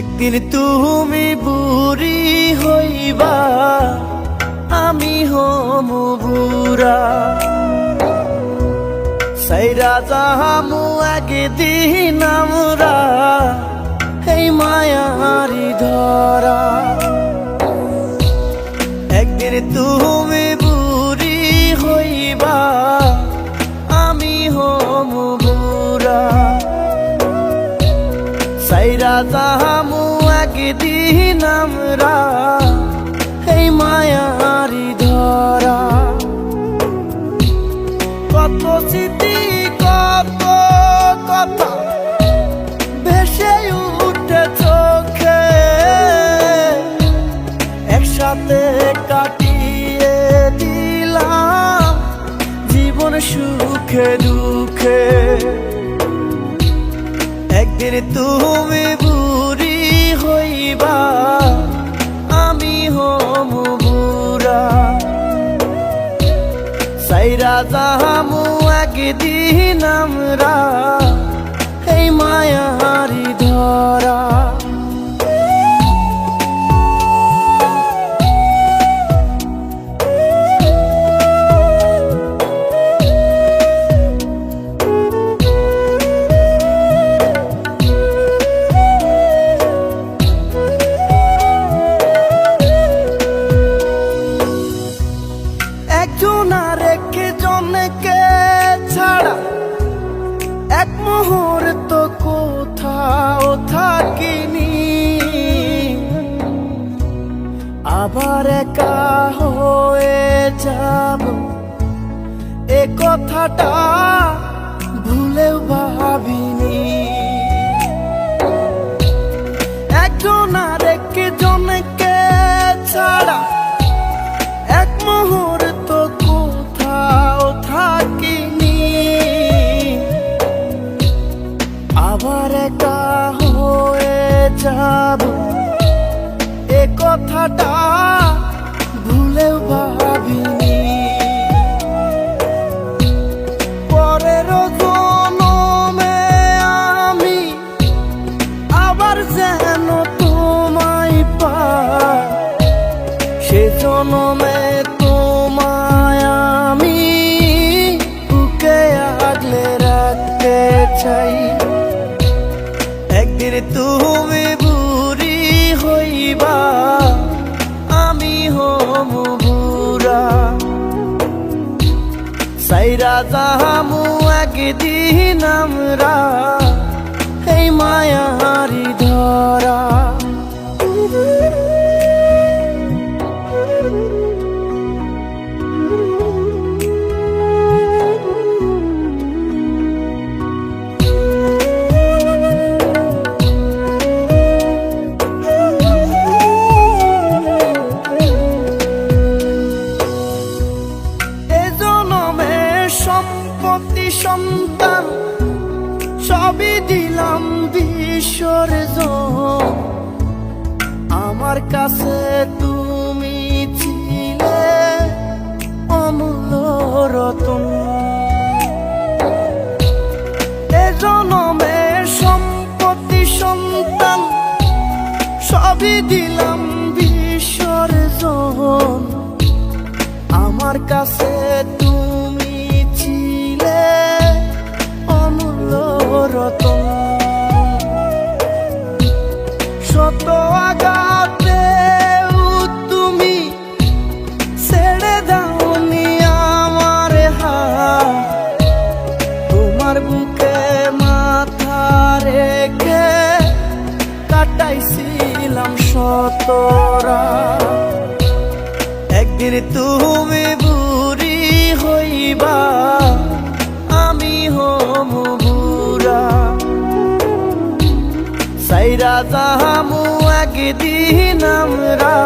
একদিন তুমি বুড়ি হইবা, আমি হম বুড়া। সাইরা যাহামু একদিন আমরা, এই মায়ারি ধরা। একদিন তুমি বুড়ি হইবা, আমি হম বুড়া। সাইরা একদিন আমরা, এই মায়ারি ধরা। কত স্মৃতি, কত কথা ভেসে উঠে চোখে। একসাথে কাটিয়ে দিলাম জীবন সুখে দুঃখে। একদিন তুমি সাইরা যাহামু একদিন আমরা এই মায়ারি ধরা। একজন আর এক মুহূর্ত কোথাও থাকিনি। আবার একা হয়ে যাব। এ কথাটা ভুলেও ভাবিনি। আবার একা হয়ে যাব। এ কথাটা ভুলেও ভাবিনি। পরের জনমে আমি আবার যেন তোমায় পাই। সে জনমে যাহামু একদিন আমরা এই মায়ারি সম্পত্তি সন্তান সবই দিলাম বিসর্জন। আমার কাছে তুমি কাটাইছিলাম শতরা একদিন তুমি বুড়ি হইবা আমি হম বুড়া। সাইরা যাহামু একদিন আমরা